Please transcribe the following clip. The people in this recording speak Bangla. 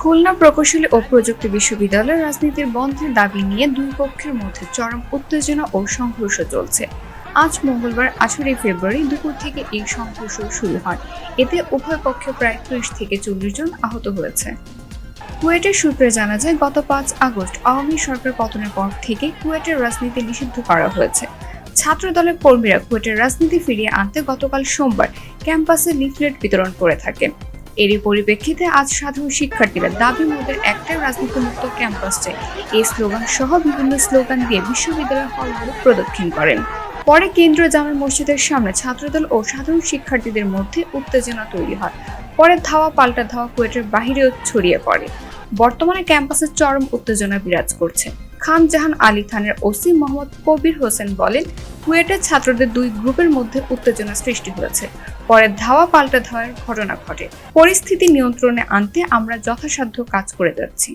খুলনা প্রকৌশলী ও প্রযুক্তি বিশ্ববিদ্যালয়ের রাজনীতির বন্ধের দাবি নিয়ে দুই পক্ষের মধ্যে চরম উত্তেজনা ও সংঘর্ষ চলছে। আজ মঙ্গলবার আঠারোই ফেব্রুয়ারি দুপুর থেকে এই সংঘর্ষ শুরু হয়। এতে উভয় পক্ষে প্রায় ত্রিশ থেকে চল্লিশ জন আহত হয়েছে। কুয়েটের সূত্রে জানা যায়, গত পাঁচ আগস্ট আওয়ামী সরকার পতনের পর থেকে কুয়েটের রাজনীতি নিষিদ্ধ করা হয়েছে। ছাত্র দলের কর্মীরা কুয়েটের রাজনীতি ফিরিয়ে আনতে গতকাল সোমবার ক্যাম্পাসে লিফলেট বিতরণ করে থাকেন। এরই পরিপ্রেক্ষিতে আজ সাধারণ শিক্ষার্থীরা দাবি মোদের একটাই রাজনীতিমুক্ত ক্যাম্পাস চাই এই স্লোগান সহ বিভিন্ন স্লোগান দিয়ে বিশ্ববিদ্যালয় হলগুলো প্রদক্ষিণ করেন। পরে কেন্দ্রীয় জামে মসজিদের সামনে ছাত্রদল ও সাধারণ শিক্ষার্থীদের মধ্যে উত্তেজনা তৈরি হয়। পরে ধাওয়া পাল্টা ধাওয়া কুয়েটের বাহিরেও ছড়িয়ে পড়ে। বর্তমানে ক্যাম্পাসে চরম উত্তেজনা বিরাজ করছে। খান জাহান আলী খানের ওসি মোহাম্মদ কবির হোসেন বলেন, কুয়েটের ছাত্রদের দুই গ্রুপের মধ্যে উত্তেজনা সৃষ্টি হয়েছে। পরে ধাওয়া পাল্টা ধাওয়ার ঘটনা ঘটে। পরিস্থিতি নিয়ন্ত্রণে আনতে আমরা যথাসাধ্য কাজ করে যাচ্ছি।